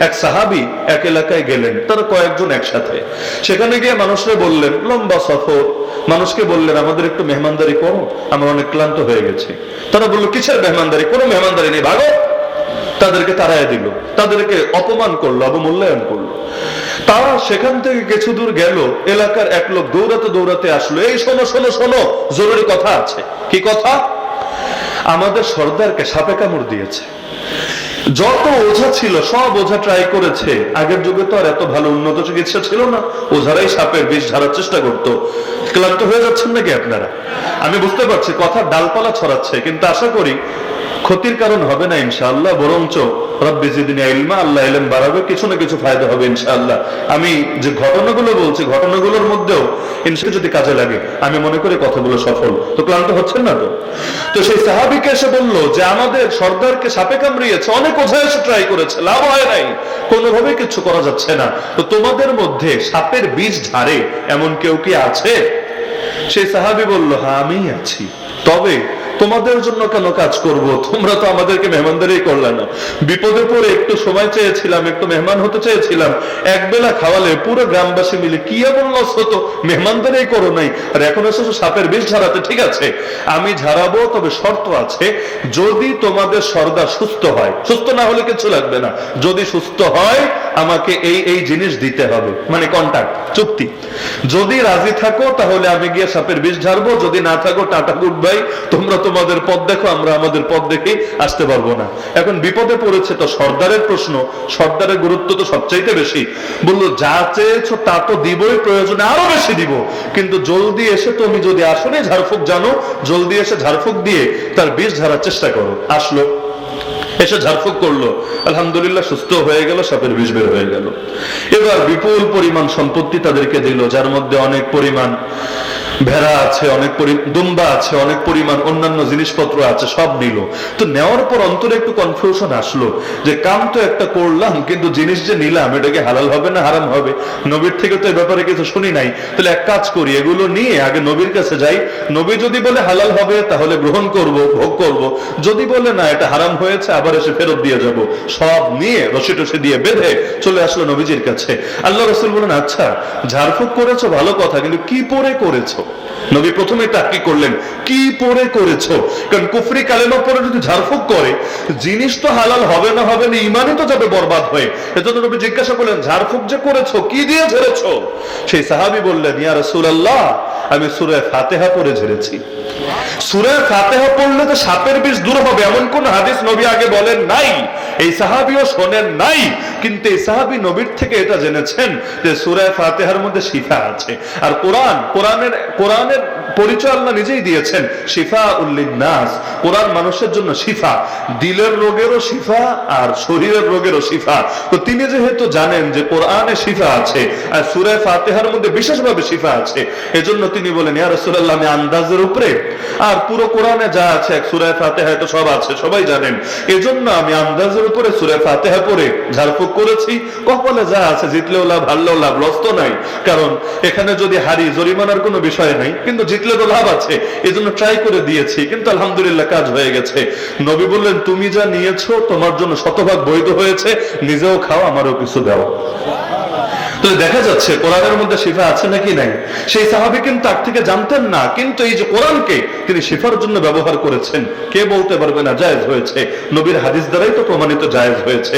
এক সাহাবি এক এলাকায় গেলেন, তারা কয়েকজন একসাথে। সেখানে গিয়ে মানুষরা বললেন, লম্বা সফর। মানুষকে বললেন, আমাদের একটু মেহমানদারি করো, আমরা অনেক ক্লান্ত হয়ে গেছি। তারা বলল, কিসের মেহমানদারি? কোনো মেহমানদারি নেই, ভাগো। তাদেরকে তাড়াই দিল, তাদেরকে অপমান করল অবমূল্যায়ন করল। তারা সেখান থেকে কিছু দূর গেল, এলাকার এক লোক দৌড়াতে দৌড়াতে আসলো, এই শোনো শোনো শোনো, জরুরি কথা আছে। কি কথা? আমাদের সর্দারকে সাপে কামড় দিয়েছে। যত ওঝা ছিল, সব ওঝা ট্রাই করেছে। আগের যুগে তো আর এত ভালো উন্নত চিকিৎসা ছিল না। ওঝারাই সাপের বিষ ঝাড়ার চেষ্টা করতো। ক্লান্ত হয়ে যাচ্ছেন নাকি আপনারা? আমি বুঝতে পারছি, কথা ডালপালা ছড়াচ্ছে, কিন্তু আশা করি ক্ষতির কারণ হবে না ইনশাআল্লাহ, বরঞ্চ আল্লাহ বাড়াবে ফায়দা হবে আমি যে বলছি মধ্যেও কাজে লাগে, আমি মনে করি সফল। তো ক্লান্ত হচ্ছেন না তো? তো সেই সাহাবিকে এসে বলল যে, আমাদের সাপে কামড়িয়েছে, অনেক ওঝা এসে ট্রাই করেছে, লাভ হয় নাই। কোনোভাবে কিছু করা যাচ্ছে না। তো তোমাদের মধ্যে সাপের বীজ ঝাড়ে এমন কেউ কি আছে? সেই সাহাবি বলল হ্যাঁ আমি আছি। তবে তোমাদের জন্য কেন কাজ করব? তোমরা তো আমাদেরকে মেহমানদারি করলে না। বিপদে পড়ে একটু সময় চেয়েছিলাম, একটু মেহমান হতে চেয়েছিলাম। এক বেলা খাওয়ালে পুরো গ্রামবাসী মিলে কি এমন লস হতো? মেহমানদারি করো নাই। আর এখন এসেছ সাপের বিষ ঝাড়াতে, ঠিক আছে? আমি ঝাড়াবো, তবে শর্ত আছে, যদি তোমাদের সর্দার সুস্থ হয়, সুস্থ না হলে কিছু লাগবে না। যদি সুস্থ হয় আমাকে এই এই জিনিস দিতে হবে। মানে কন্ট্যাক্ট চুক্তি। যদি রাজি থাকো, তাহলে আমি গিয়ে সাপের বিষ ঝাড়বো। যদি না থাকো, টাটা, গুড বাই। তোমরা তোমাদের পথ দেখো, আমরা আমাদের পথ দেখে আসতে পারব না। এখন বিপদে পড়েছে তো সর্দারের প্রশ্ন। সর্দারের গুরুত্ব তো সবচাইতে বেশি। বলল, যা চেয়েছো, তা তো দিবই। প্রয়োজনে আরও বেশি দিব। কিন্তু জলদি এসে তুমি যদি আসলে ঝাড়ফুঁক জানো, জলদি এসে ঝাড়ফুঁক দিয়ে তার বিষ ঝাড়ার চেষ্টা করো। আসলো। এসে ঝাড়ফুঁক করল। আলহামদুলিল্লাহ সুস্থ হয়ে গেল, সাপের বিষ বের হয়ে গেল। এবার বিপুল পরিমাণ সম্পত্তি তাদেরকে দিল, যার মধ্যে অনেক পরিমাণ ভেড়া আছে, অনেক দুম্বা আছে, অনেক পরিমাণ অন্যান্য জিনিসপত্র আছে, সব নিল। তো নেওয়ার পর অন্তরে একটু কনফিউশন আসলো যে, কাম তো একটা করলাম, কিন্তু জিনিস যে নিলাম এটাকে হালাল হবে না হারাম হবে? নবীর থেকে তো এই ব্যাপারে কিছু শুনি নাই। তাহলে এক কাজ করি, এগুলো নিয়ে আগে নবীর কাছে যাই। নবী যদি বলে হালাল হবে, তাহলে গ্রহণ করব, ভোগ করব। যদি বলে না, এটা হারাম হয়েছে, আবার এসে ফেরত দিয়ে যাব। সব নিয়ে রসি টসি দিয়ে বেঁধে চলে আসলো নবীজির কাছে। আল্লাহ রসুল বলেন আচ্ছা ঝাড়ফুঁক করেছ, ভালো কথা, কিন্তু কি পরে করেছ? নবী প্রথমে তাকি করলেন, কি পরে করেছ? কারণ কুফরি কালেমা পরে যদি ঝাড়ফুঁক করে, জিনিস তো হালাল হবে না হবে না, ইমানই তো যাবে বরবাদ হয়ে। এজন্য নবী জিজ্ঞাসা করলেন, ঝাড়ফুঁক যে করেছ, কি দিয়ে ঝেড়েছো? সেই সাহাবি বললেন, ইয়া রাসূলুল্লাহ, আমি সূরা ফাতিহা পড়ে ঝেড়েছি। সূরা ফাতিহা পড়লে তো সাপের বিষ দূর হবে, এমন কোন হাদিস নবী আগে বলেন নাই? এই সাহাবিও শোনেন নাই। কিন্তু এই সাহাবি নবীর থেকে এটা জেনেছেন যে সূরা ফাতিহার মধ্যে শিফা আছে। আর কোরআন, কোরআনের কোরআনের পরিচয় আল্লাহ নিজেই দিয়েছেন শিফা উল্লিন নাস কোরআন মানুষের জন্য শিফা। দিলের রোগেরও শিফা আর শরীরের রোগেরও শিফা। তো তিনি যেহেতু জানেন যে কোরআনে শিফা আছে আর সূরা ফাতিহার মধ্যে বিশেষভাবে শিফা আছে, এজন্য তিনি বলেন, ইয়া রাসূলুল্লাহ, আমি আন্দাজের উপরে। আর পুরো কোরআনে যা আছে, এক সূরা ফাতিহা তো সব আছে, সবাই জানেন। এজন্য আমি আন্দাজের উপরে সূরা ফাতিহা পড়ে, ঝাড়ফুঁক করেছি, কপালে যা আছে জিতলেও লাভ, হারলেও লাভ, লস তো নাই। কারণ এখানে যদি হারি, জরিমানার কোনো বিষয় নাই, কিন্তু জিতলে তো লাভ আছে, এজন্য ট্রাই করে দিয়েছি, কিন্তু আলহামদুলিল্লাহ কাজ হয়ে গেছে। নবী বললেন, তুমি যা নিয়েছো, তোমার জন্য শতভাগ বৈধ হয়েছে, নিজেও খাও, আমারও কিছু দাও। তাহলে দেখা যাচ্ছে, কোরআনের মধ্যে শিফা আছে নাকি নাই? সেই সাহাবি কিন্তু তার থেকে জানতেন না, কিন্তু এই যে কোরআনকে তিনি শিফার জন্য ব্যবহার করেছেন, কে বলতে পারবে না, জায়েজ হয়েছে। নবীর হাদিস দ্বারাই তো প্রমাণিত জায়েজ হয়েছে।